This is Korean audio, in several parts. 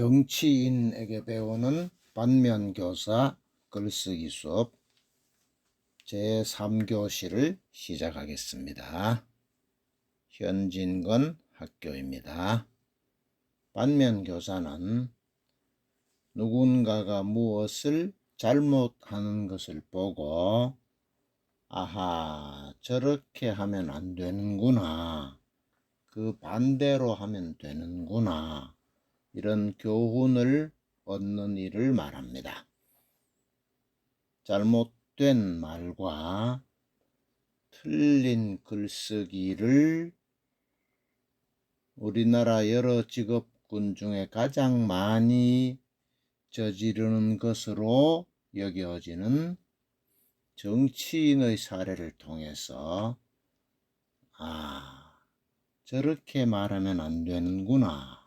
정치인에게 배우는 반면교사 글쓰기 수업 제3교시를 시작하겠습니다. 현진건 학교입니다. 반면교사는 누군가가 무엇을 잘못하는 것을 보고 아하 저렇게 하면 안 되는구나 그 반대로 하면 되는구나 이런 교훈을 얻는 일을 말합니다. 잘못된 말과 틀린 글쓰기를 우리나라 여러 직업군 중에 가장 많이 저지르는 것으로 여겨지는 정치인의 사례를 통해서 아 저렇게 말하면 안 되는구나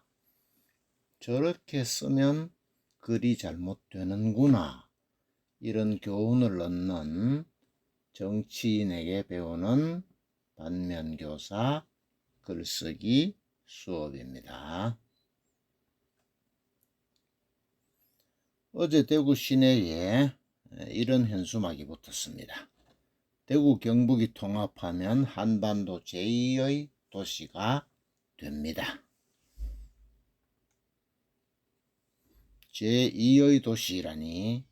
저렇게 쓰면 글이 잘못되는구나. 이런 교훈을 얻는 정치인에게 배우는 반면교사 글쓰기 수업입니다. 어제 대구 시내에 이런 현수막이 붙었습니다. 대구 경북이 통합하면 한반도 제2의 도시가 됩니다. 제2의 도시라니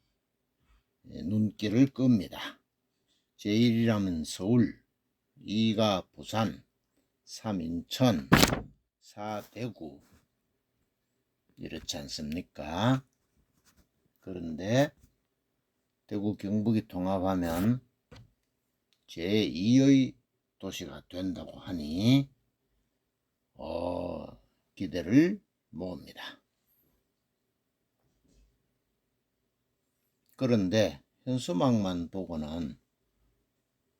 눈길을 끕니다. 제1이라면 서울, 2가 부산, 3 인천, 4 대구 이렇지 않습니까? 그런데 대구 경북이 통합하면 제2의 도시가 된다고 하니 어, 기대를 모읍니다. 그런데 현수막만 보고는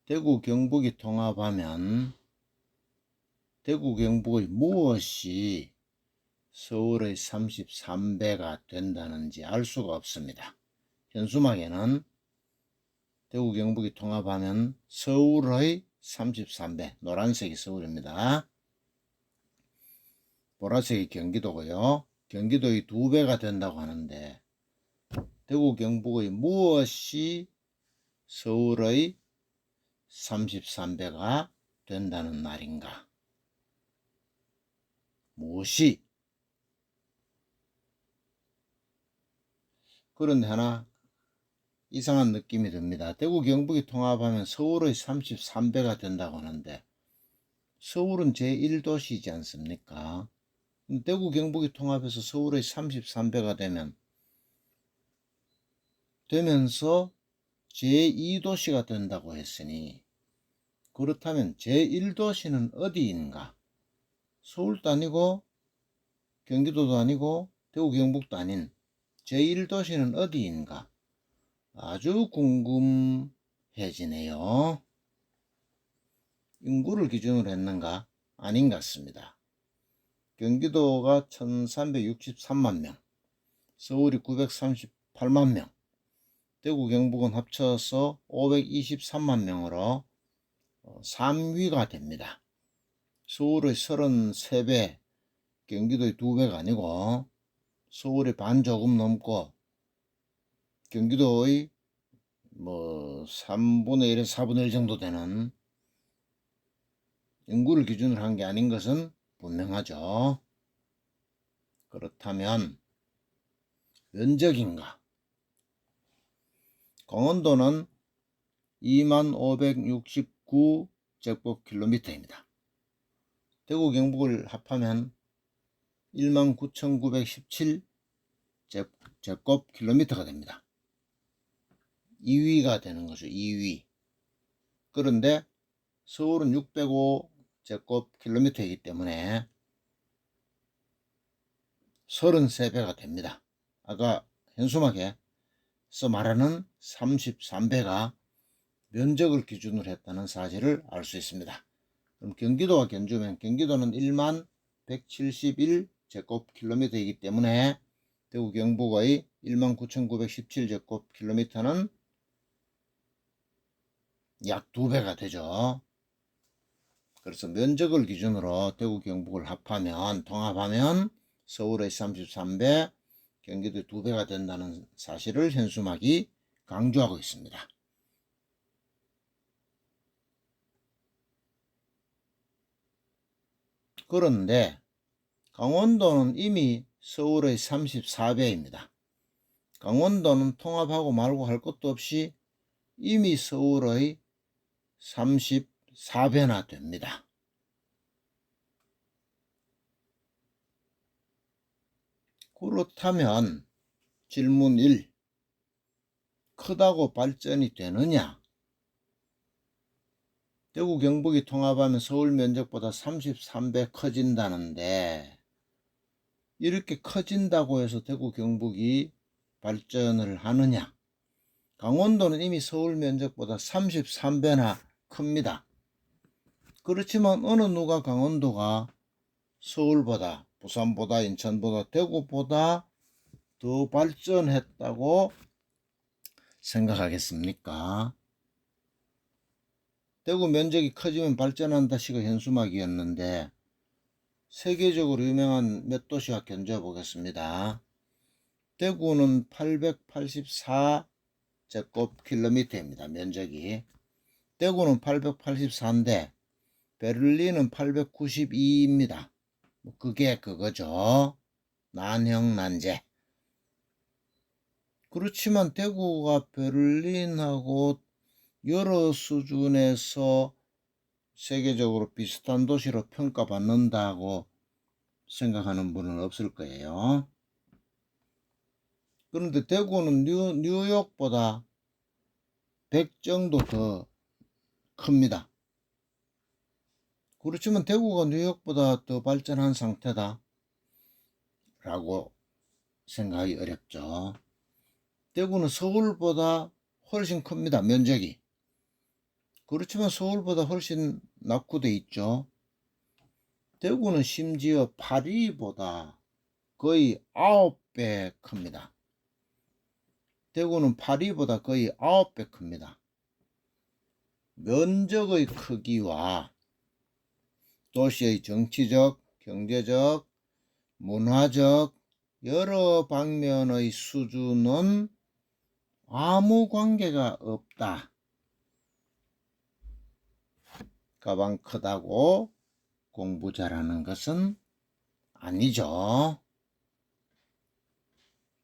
대구 경북이 통합하면 대구 경북의 무엇이 서울의 33배가 된다는지 알 수가 없습니다. 현수막에는 대구 경북이 통합하면 서울의 33배, 노란색이 서울입니다. 보라색이 경기도고요. 경기도의 두 배가 된다고 하는데 대구 경북의 무엇이 서울의 33배가 된다는 말인가? 무엇이? 그런데 하나 이상한 느낌이 듭니다. 대구 경북이 통합하면 서울의 33배가 된다고 하는데 서울은 제1도시지 않습니까? 대구 경북이 통합해서 서울의 33배가 되면 되면서 제2도시가 된다고 했으니 그렇다면 제1도시는 어디인가? 서울도 아니고 경기도도 아니고 대구 경북도 아닌 제1도시는 어디인가? 아주 궁금해지네요. 인구를 기준으로 했는가? 아닌 것 같습니다. 경기도가 1363만 명, 서울이 938만 명, 대구 경북은 합쳐서 523만 명으로 3위가 어, 됩니다. 서울의 33배, 경기도의 2배가 아니고 서울의 반 조금 넘고 경기도의 뭐 3분의 1에 4분의 1 정도 되는 인구를 기준으로 한 게 아닌 것은 분명하죠. 그렇다면 면적인가? 강원도는 2569 제곱킬로미터입니다. 대구 경북을 합하면 19,917 제곱킬로미터가 됩니다. 2위가 되는 거죠. 2위. 그런데 서울은 605 제곱킬로미터이기 때문에 33배가 됩니다. 아까 현수막에 서 말하는 33배가 면적을 기준으로 했다는 사실을 알 수 있습니다. 그럼 경기도와 견주면 경기도는 1만 171 제곱킬로미터이기 때문에 대구 경북의 1만 9,917 제곱킬로미터는 약두 배가 되죠. 그래서 면적을 기준으로 대구 경북을 합하면 통합하면 서울의 33배, 경기도의 2배가 된다는 사실을 현수막이 강조하고 있습니다. 그런데 강원도는 이미 서울의 34배입니다. 강원도는 통합하고 말고 할 것도 없이 이미 서울의 34배나 됩니다. 그렇다면 질문 1. 크다고 발전이 되느냐? 대구 경북이 통합하면 서울 면적보다 33배 커진다는데 이렇게 커진다고 해서 대구 경북이 발전을 하느냐? 강원도는 이미 서울 면적보다 33배나 큽니다. 그렇지만 어느 누가 강원도가 서울보다 부산보다 인천보다 대구보다 더 발전했다고 생각하겠습니까? 대구 면적이 커지면 발전한다 시가 현수막이었는데 세계적으로 유명한 몇 도시가 견뎌보겠습니다. 대구는 884 제곱킬로미터입니다. 면적이. 대구는 884인데 베를린은 892입니다. 뭐 그게 그거죠. 난형 난제. 그렇지만 대구가 베를린하고 여러 수준에서 세계적으로 비슷한 도시로 평가받는다고 생각하는 분은 없을 거예요. 그런데 대구는 뉴, 뉴욕보다 100 정도 더 큽니다. 그렇지만 대구가 뉴욕보다 더 발전한 상태다. 라고 생각하기 어렵죠. 대구는 서울보다 훨씬 큽니다. 면적이. 그렇지만 서울보다 훨씬 낙후돼 있죠. 대구는 심지어 파리보다 거의 9배 큽니다. 대구는 파리보다 거의 9배 큽니다. 면적의 크기와 도시의 정치적, 경제적, 문화적 여러 방면의 수준은 아무 관계가 없다. 가방 크다고 공부 잘하는 것은 아니죠.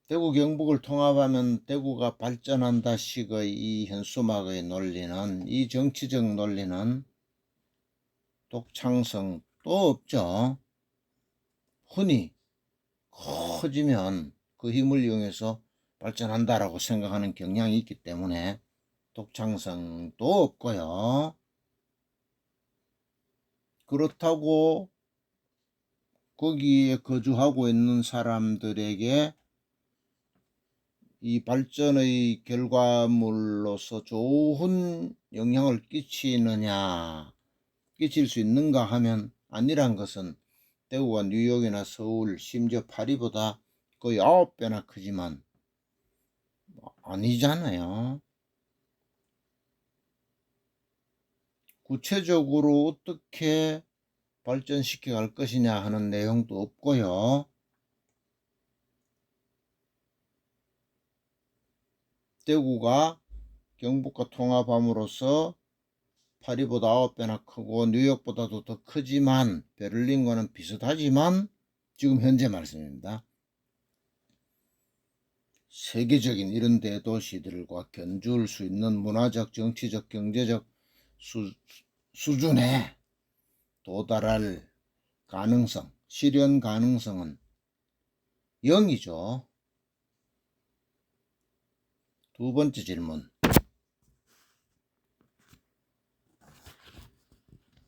대구 경북을 통합하면 대구가 발전한다 식의 이 현수막의 논리는 이 정치적 논리는 독창성 또 없죠. 흔히 커지면 그 힘을 이용해서 발전한다라고 생각하는 경향이 있기 때문에 독창성도 없고요. 그렇다고 거기에 거주하고 있는 사람들에게 이 발전의 결과물로서 좋은 영향을 끼치느냐, 끼칠 수 있는가 하면 아니란 것은 대구가 뉴욕이나 서울, 심지어 파리보다 거의 아홉 배나 크지만 아니잖아요. 구체적으로 어떻게 발전시켜 갈 것이냐 하는 내용도 없고요. 대구가 경북과 통합함으로써 파리보다 9배나 크고 뉴욕보다도 더 크지만 베를린과는 비슷하지만 지금 현재 말씀입니다. 세계적인 이런 대도시들과 견줄 수 있는 문화적, 정치적, 경제적 수, 수준에 도달할 가능성, 실현 가능성은 0이죠. 두 번째 질문.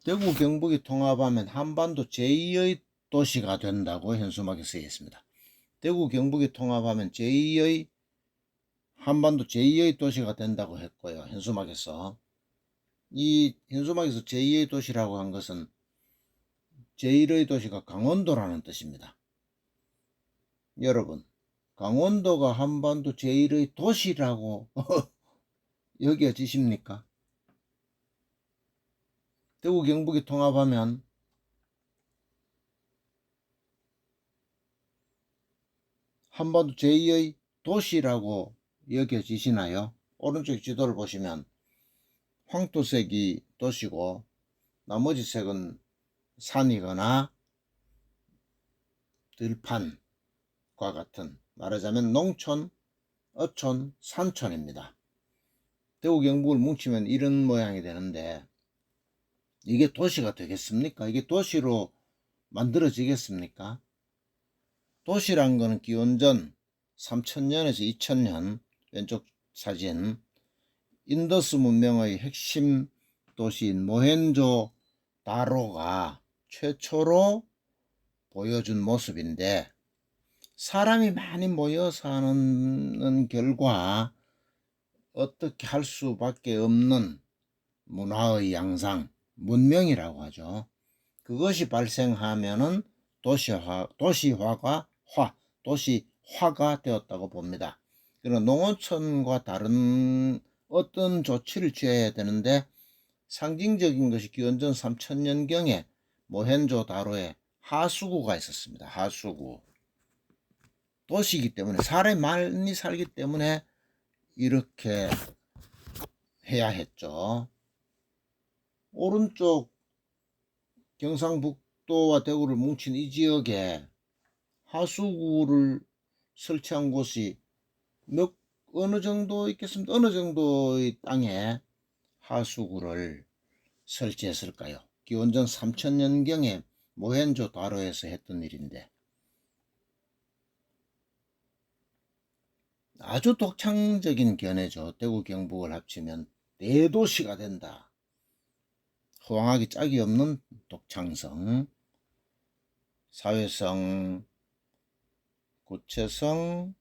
대구 경북이 통합하면 한반도 제2의 도시가 된다고 현수막에 쓰여 있습니다. 대구 경북이 통합하면 제2의 한반도 제2의 도시가 된다고 했고요. 현수막에서 이 현수막에서 제2의 도시라고 한 것은 제1의 도시가 강원도라는 뜻입니다. 여러분 강원도가 한반도 제1의 도시라고 여겨지십니까? 대구 경북이 통합하면 한반도 제2의 도시라고 여겨지시나요? 오른쪽 지도를 보시면 황토색이 도시고 나머지 색은 산이거나 들판과 같은 말하자면 농촌, 어촌, 산촌입니다. 대구 경북을 뭉치면 이런 모양이 되는데 이게 도시가 되겠습니까? 이게 도시로 만들어지겠습니까? 도시란 거는 기원전 3000년에서 2000년 왼쪽 사진 인더스 문명의 핵심 도시인 모헨조 다로가 최초로 보여준 모습인데 사람이 많이 모여 사는 결과 어떻게 할 수밖에 없는 문화의 양상, 문명이라고 하죠. 그것이 발생하면은 도시화, 도시화가 화, 도시 화가 되었다고 봅니다. 그러나 농어촌과 다른 어떤 조치를 취해야 되는데 상징적인 것이 기원전 3000년경에 모헨조 다로에 하수구가 있었습니다. 하수구. 도시이기 때문에 사람이 많이 살기 때문에 이렇게 해야 했죠. 오른쪽 경상북도와 대구를 뭉친 이 지역에 하수구를 설치한 곳이 몇 어느 정도 있겠습니까? 어느 정도의 땅에 하수구를 설치했을까요? 기원전 3000년경에 모헨조 다로에서 했던 일인데 아주 독창적인 견해죠. 대구 경북을 합치면 대도시가 된다. 호황하기 짝이 없는 독창성, 사회성, 구체성,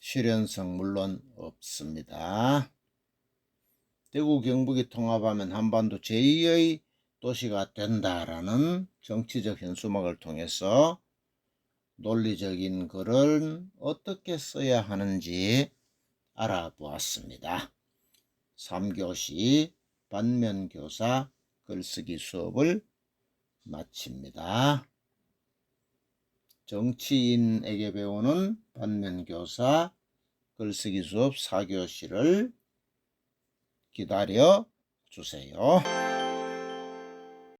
실현성 물론 없습니다. 대구 경북이 통합하면 한반도 제2의 도시가 된다라는 정치적 현수막을 통해서 논리적인 글을 어떻게 써야 하는지 알아보았습니다. 3교시 반면교사 글쓰기 수업을 마칩니다. 정치인에게 배우는 반면교사 글쓰기 수업 4교시를 기다려 주세요.